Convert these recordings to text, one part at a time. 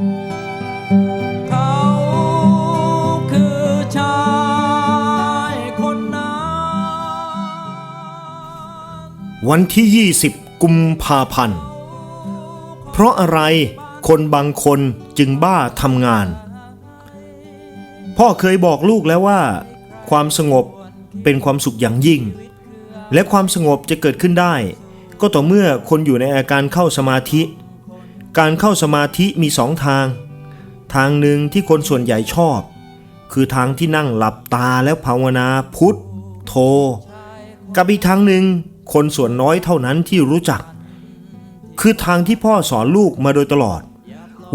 วันที่ 20 กุมภาพันธ์ เพราะอะไรคนบางคนจึงบ้าทำงาน พ่อเคยบอกลูกแล้วว่า ความสงบเป็นความสุขอย่างยิ่ง และความสงบจะเกิดขึ้นได้ ก็ต่อเมื่อคนอยู่ในอาการเข้าสมาธิ การเข้าสมาธิมีสองทาง ทางหนึ่งที่คนส่วนใหญ่ชอบ คือทางที่นั่งหลับตาแล้วภาวนาพุทโธกับอีกทางหนึ่งคนส่วนน้อยเท่านั้นที่รู้จัก คือทางที่พ่อสอนลูกมาโดยตลอด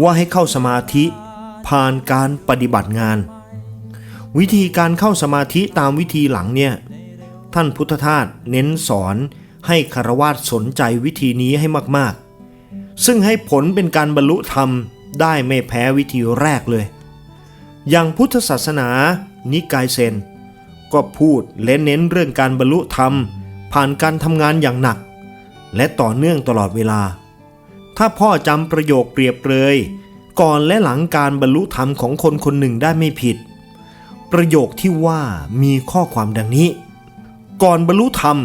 ว่าให้เข้าสมาธิผ่านการปฏิบัติงาน วิธีการเข้าสมาธิตามวิธีหลังเนี่ยท่านพุทธทาสเน้นสอนให้คารวาสสนใจวิธีนี้ให้มาก ซึ่งให้ผลเป็นการบรรลุธรรมได้ไม่แพ้วิธีแรกเลย อย่างพุทธศาสนานิกายเซน ก็พูดและเน้นเรื่องการบรรลุธรรม ผ่านการทำงานอย่างหนัก และต่อเนื่องตลอดเวลา ถ้าพ่อจำประโยคเปรียบเลยก่อนและหลังการบรรลุธรรมของคนคนหนึ่งได้ไม่ผิด ประโยคที่ว่ามีข้อความดังนี้ ก่อนบรรลุธรรม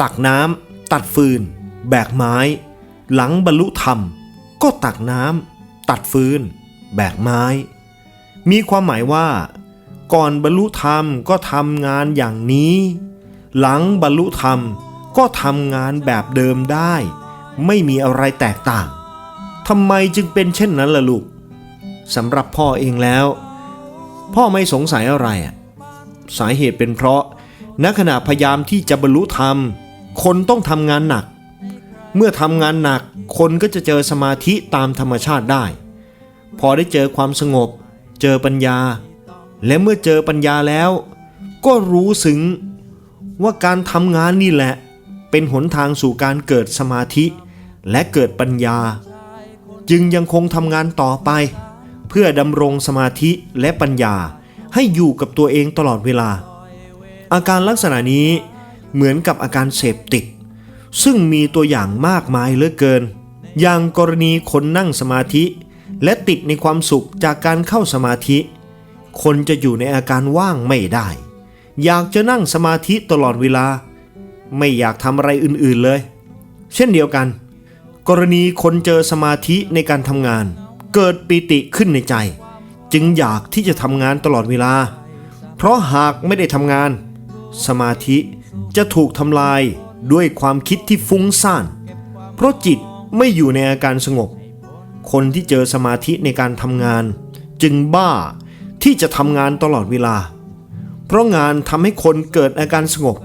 ตักน้ำตัดฟืน แบกไม้ หลังบรรลุธรรม ก็ตักน้ำตัดฟืน แบกไม้ มีความหมายว่า ก่อนบรรลุธรรมก็ทำงานอย่างนี้ หลังบรรลุธรรมก็ทำงานแบบเดิมได้ ไม่มีอะไรแตกต่างทำไมจึงเป็นเช่นนั้นล่ะลูกสำหรับพ่อเองแล้ว พ่อไม่สงสัยอะไรอะสาเหตุเป็นเพราะณขณะพยายามที่จะบรรลุธรรม คนต้องทำงานหนัก เมื่อทำงานหนักคนก็จะเจอสมาธิตามธรรมชาติได้ พอได้เจอความสงบ เจอปัญญา และเมื่อเจอปัญญาแล้ว ก็รู้สึงว่าการทำงานนี่แหละ เป็นหนทางสู่การเกิดสมาธิ และเกิดปัญญา จึงยังคงทำงานต่อไป เพื่อดำรงสมาธิและปัญญาให้อยู่กับตัวเองตลอดเวลา อาการลักษณะนี้เหมือนกับอาการเสพติด ซึ่งมีตัวอย่างมากมายเหลือเกิน อย่างกรณีคนนั่งสมาธิ และติดในความสุขจากการเข้าสมาธิ คนจะอยู่ในอาการว่างไม่ได้ อยากจะนั่งสมาธิตลอดเวลา ไม่อยากทำอะไรอื่นๆเลย เช่นเดียวกัน กรณีคนเจอสมาธิในการทำงาน เกิดปิติขึ้นในใจ จึงอยากที่จะทำงานตลอดเวลา เพราะหากไม่ได้ทำงาน สมาธิจะถูกทำลาย ด้วยความคิดที่ฟุ้งซ่าน เพราะจิตไม่อยู่ในอาการสงบ คนที่เจอสมาธิในการทำงาน จึงบ้าที่จะทำงานตลอดเวลา เพราะงานทำให้คนเกิดอาการสงบ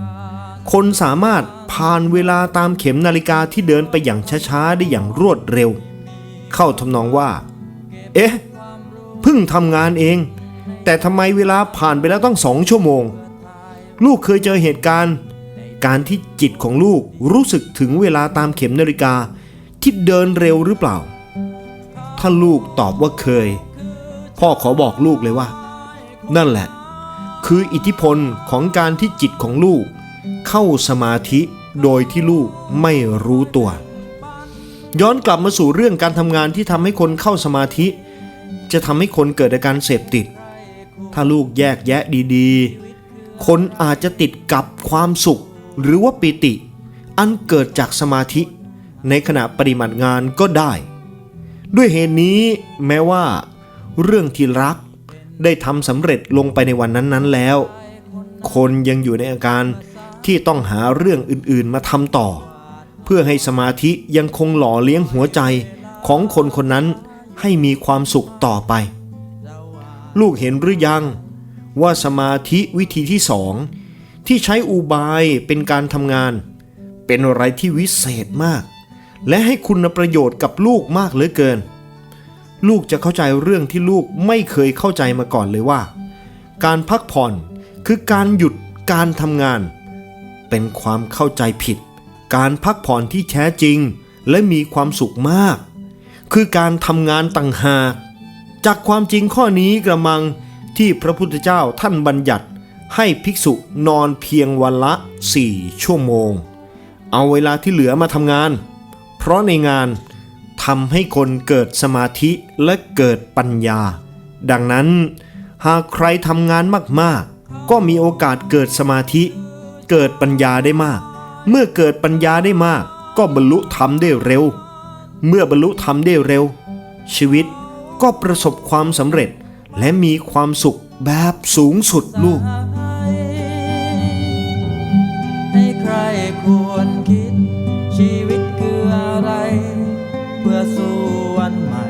คนสามารถผ่านเวลาตามเข็มนาฬิกาที่เดินไปอย่างช้าๆได้อย่างรวดเร็ว เข้าทำนองว่า เอ๊ะเพิ่งทำงานเอง แต่ทำไมเวลาผ่านไปแล้วต้องสองชั่วโมง ลูกเคยเจอเหตุการณ์ การที่จิตของลูกรู้สึกถึงเวลาตามเข็มนาฬิกาที่เดินเร็วหรือเปล่า ถ้าลูกตอบว่าเคย พ่อขอบอกลูกเลยว่า นั่นแหละ คืออิทธิพลของการที่จิตของลูก เข้าสมาธิโดยที่ลูกไม่รู้ตัว ย้อนกลับมาสู่เรื่องการทำงานที่ทำให้คนเข้าสมาธิ จะทำให้คนเกิดอาการเสพติด ถ้าลูกแยกแยะดีๆ คนอาจจะติดกับความสุข หรือว่าปิติ อันเกิดจากสมาธิ ในขณะปฏิบัติงานก็ได้ ด้วยเหตุนี้แม้ว่า เรื่องที่รักได้ทำสำเร็จลงไปในวันนั้นๆแล้ว คนยังอยู่ในอาการที่ต้องหาเรื่องอื่นๆมาทำต่อ เพื่อให้สมาธิยังคงหล่อเลี้ยงหัวใจของคนคนนั้นให้มีความสุขต่อไป ลูกเห็นหรือยังว่าสมาธิวิธีที่สอง ที่ใช้อุบายเป็นการทำงาน เป็นอะไรที่วิเศษมาก และให้คุณประโยชน์กับลูกมากเหลือเกิน ลูกจะเข้าใจเรื่องที่ลูกไม่เคยเข้าใจมาก่อนเลยว่า การพักผ่อนคือการหยุดการทำงาน เป็นความเข้าใจผิด การพักผ่อนที่แท้จริงและมีความสุขมาก คือการทำงานต่างหาก จากความจริงข้อนี้กระมังที่พระพุทธเจ้าท่านบัญญัติ ให้ภิกษุนอนเพียงวันละ 4 ชั่วโมง เอาเวลาที่เหลือมาทำงาน เพราะในงานทำให้คนเกิดสมาธิและเกิดปัญญา ดังนั้น หากใครทำงานมากๆ ก็มีโอกาสเกิดสมาธิ เกิดปัญญาได้มาก เมื่อเกิดปัญญาได้มาก ก็บรรลุธรรมได้เร็ว เมื่อบรรลุธรรมได้เร็ว ชีวิตก็ประสบความสำเร็จและมีความสุขแบบสูงสุดลูก ใครควรคิด ชีวิตคืออะไร เพื่อสู่วันใหม่